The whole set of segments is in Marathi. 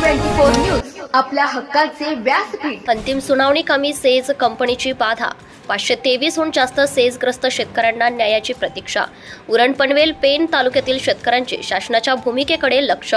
फोर न्यूज आपल्या हक्काचे व्यासपीठ. अंतिम सुनावणी कमी सेज कंपनीची बाधा. पाचशे तेवीसहून जास्त सेजग्रस्त शेतकऱ्यांना न्यायाची प्रतीक्षा. उरण पनवेल पेन तालुक्यातील शेतकऱ्यांचे शासनाच्या भूमिकेकडे लक्ष.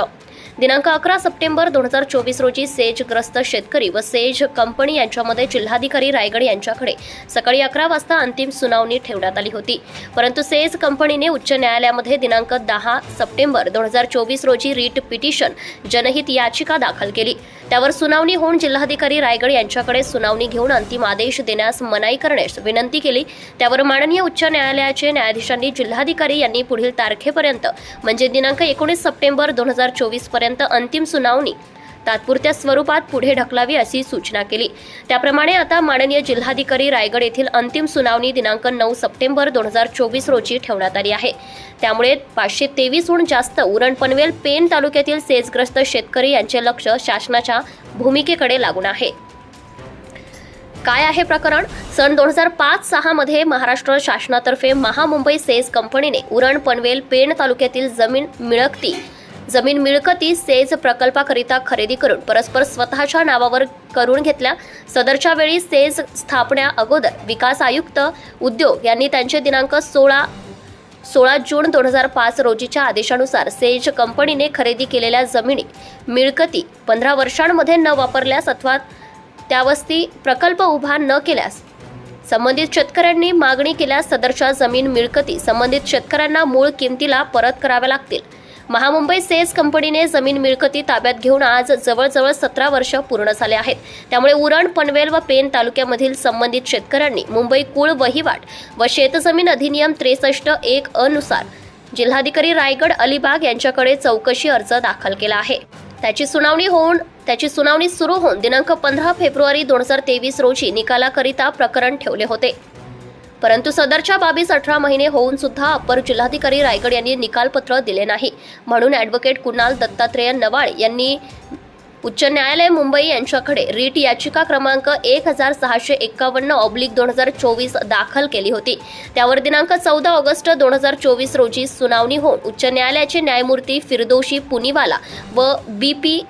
दिनांक अकरा सप्टेंबर दोन हजार चोवीस रोजी सेजग्रस्त शेतकरी व सेज कंपनी यांच्यामध्ये जिल्हाधिकारी रायगड यांच्याकडे सकाळी अकरा वाजता अंतिम सुनावणी ठेवण्यात आली होती. परंतु सेज कंपनीने उच्च न्यायालयामध्ये दिनांक दहा सप्टेंबर दोन हजार चोवीस रोजी रीट पिटिशन जनहित याचिका दाखल केली. त्यावर सुनावणी होऊन जिल्हाधिकारी रायगड यांच्याकडे सुनावणी घेऊन अंतिम आदेश देण्यास मनाई करण्यास विनंती केली. त्यावर माननीय उच्च न्यायालयाचे न्यायाधीशांनी जिल्हाधिकारी यांनी पुढील तारखेपर्यंत म्हणजे दिनांक एकोणीस सप्टेंबर दोन हजार चोवीसपर्यंत अंतिम सुनावणी. तात्पुरत्या स्वरूपात पुढे ढकलावी अशी सूचना केली. त्याप्रमाणे आता माननीय जिल्हाधिकारी रायगड येथील अंतिम सुनावणी दिनांक नऊ सप्टेंबर दोन हजार चोवीस रोजी ठेवण्यात आली आहे. त्यामुळे पाचशे तेवीसहून जास्त उरण पनवेल पेन तालुक्यातील सेजग्रस्त शेतकरी यांचे लक्ष शासनाच्या भूमिकेकडे लागून आहे. काय आहे प्रकरण? सन दोन हजार पाच सहामध्ये महाराष्ट्र शासनातर्फे महामुंबई सेज कंपनीने उरण पनवेल पेण तालुक्यातील जमीन मिळकती जमीन मिळकती सेज प्रकल्पाकरिता खरेदी करून परस्पर स्वतःच्या नावावर करून घेतल्या. सदरच्या वेळी सेज स्थापण्या अगोदर विकास आयुक्त उद्योग यांनी त्यांचे दिनांक सोळा सोळा जून दोन हजार पाच रोजीच्या आदेशानुसार सेज कंपनीने खरेदी केलेल्या जमिनी मिळकती पंधरा वर्षांमध्ये न वापरल्यास अथवा त्यावस्ती प्रकल्प उभा न केल्यास संबंधित शेतकऱ्यांनी मागणी केल्यास सदरच्या जमीन मिळकती संबंधित शेतकऱ्यांना मूळ किमतीला परत कराव्या लागतील. महामुंबई सेज कंपनीने जमीन मिळकती ताब्यात घेऊन आज जवळजवळ सतरा वर्ष पूर्ण झाले आहेत. त्यामुळे उरण पनवेल व पेन तालुक्यामधील संबंधित शेतकऱ्यांनी मुंबई कुळ वहिवाट व शेतजमीन अधिनियम त्रेसष्ट एक अनुसार जिल्हाधिकारी रायगड अलिबाग यांच्याकडे चौकशी अर्ज दाखल केला आहे. त्याची सुनावणी होऊन त्याची सुनावणी सुरू होऊन दिनांक पंधरा फेब्रुवारी दोन हजार तेवीस रोजी निकालाकरिता प्रकरण ठेवले होते. परंतु सदरच्या बाबीस अठरा महिने होऊन सुद्धा अप्पर जिल्हाधिकारी रायगड यांनी निकालपत्र दिले नाही. म्हणून ॲडव्होकेट कुणाल दत्तात्रेय नवाळ यांनी उच्च न्यायालय मुंबई यांच्याकडे रीट याचिका क्रमांक एक हजार सहाशे एक्कावन्न ऑब्लिक दोन हजार चोवीस दाखल केली होती. त्यावर दिनांक चौदा ऑगस्ट दोन हजार चोवीस रोजी सुनावणी होऊन उच्च न्यायालयाचे न्यायमूर्ती फिरदोशी पुनीवाला व बी पी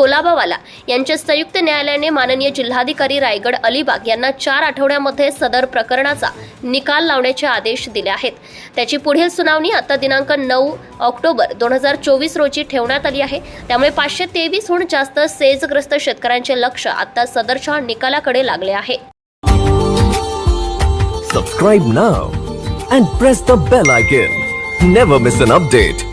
कोलाबावाला यांच्या संयुक्त न्यायालयाने माननीय जिल्हाधिकारी रायगड अलिबाग यांना चार आठवड्यामध्ये सदर प्रकरणाचा निकाल लावण्याचे आदेश दिले आहेत त्याची पुढील सुनावणी आता दिनांक नऊ ऑक्टोबर दोन हजार चोवीस रोजी ठेवण्यात आली आहे त्यामुळे पाचशे तेवीसहून जास्त सेजग्रस्त शेतकऱ्यांचे लक्ष आता सदरच्या निकालाकडे लागले आहे Subscribe now and press the bell icon. Never miss an update.